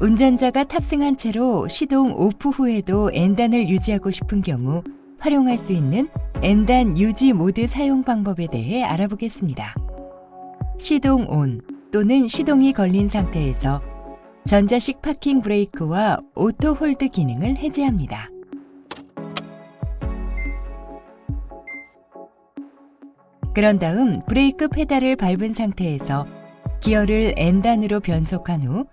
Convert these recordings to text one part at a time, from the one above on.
운전자가 탑승한 채로 시동 오프 후에도 N단을 유지하고 싶은 경우 활용할 수 있는 N단 유지 모드 사용 방법에 대해 알아보겠습니다. 시동 온 또는 시동이 걸린 상태에서 전자식 파킹 브레이크와 오토 홀드 기능을 해제합니다. 그런 다음 브레이크 페달을 밟은 상태에서 기어를 N단으로 변속한 후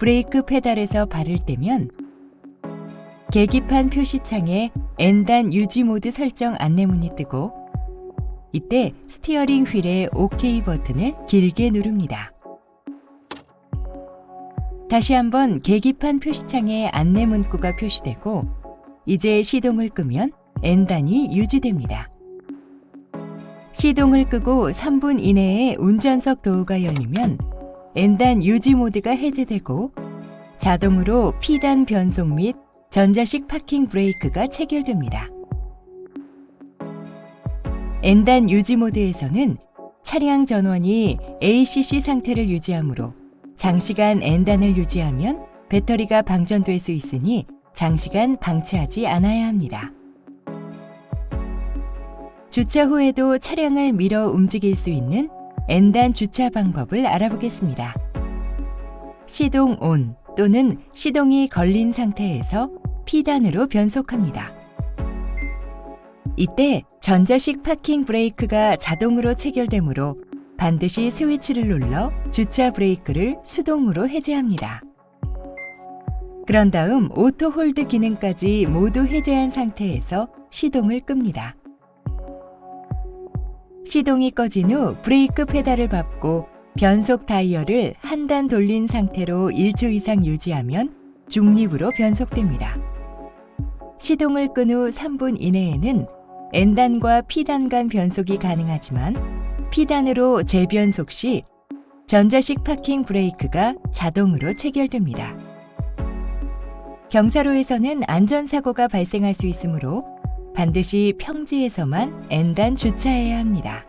브레이크 페달에서 발을 떼면 계기판 표시창에 N단 유지 모드 설정 안내문이 뜨고 이때 스티어링 휠의 OK 버튼을 길게 누릅니다. 다시 한번 계기판 표시창에 안내 문구가 표시되고 이제 시동을 끄면 N단이 유지됩니다. 시동을 끄고 3분 이내에 운전석 도어가 열리면 N단 유지 모드가 해제되고 자동으로 P단 변속 및 전자식 파킹 브레이크가 체결됩니다. N단 유지 모드에서는 차량 전원이 ACC 상태를 유지하므로 장시간 N단을 유지하면 배터리가 방전될 수 있으니 장시간 방치하지 않아야 합니다. 주차 후에도 차량을 밀어 움직일 수 있는 N단 주차 방법을 알아보겠습니다. 시동 온 또는 시동이 걸린 상태에서 P단으로 변속합니다. 이때 전자식 파킹 브레이크가 자동으로 체결되므로 반드시 스위치를 눌러 주차 브레이크를 수동으로 해제합니다. 그런 다음 오토 홀드 기능까지 모두 해제한 상태에서 시동을 끕니다. 시동이 꺼진 후 브레이크 페달을 밟고 변속 다이얼을 한 단 돌린 상태로 1초 이상 유지하면 중립으로 변속됩니다. 시동을 끈 후 3분 이내에는 N단과 P단 간 변속이 가능하지만 P단으로 재변속 시 전자식 파킹 브레이크가 자동으로 체결됩니다. 경사로에서는 안전사고가 발생할 수 있으므로 반드시 평지에서만 N단 주차해야 합니다.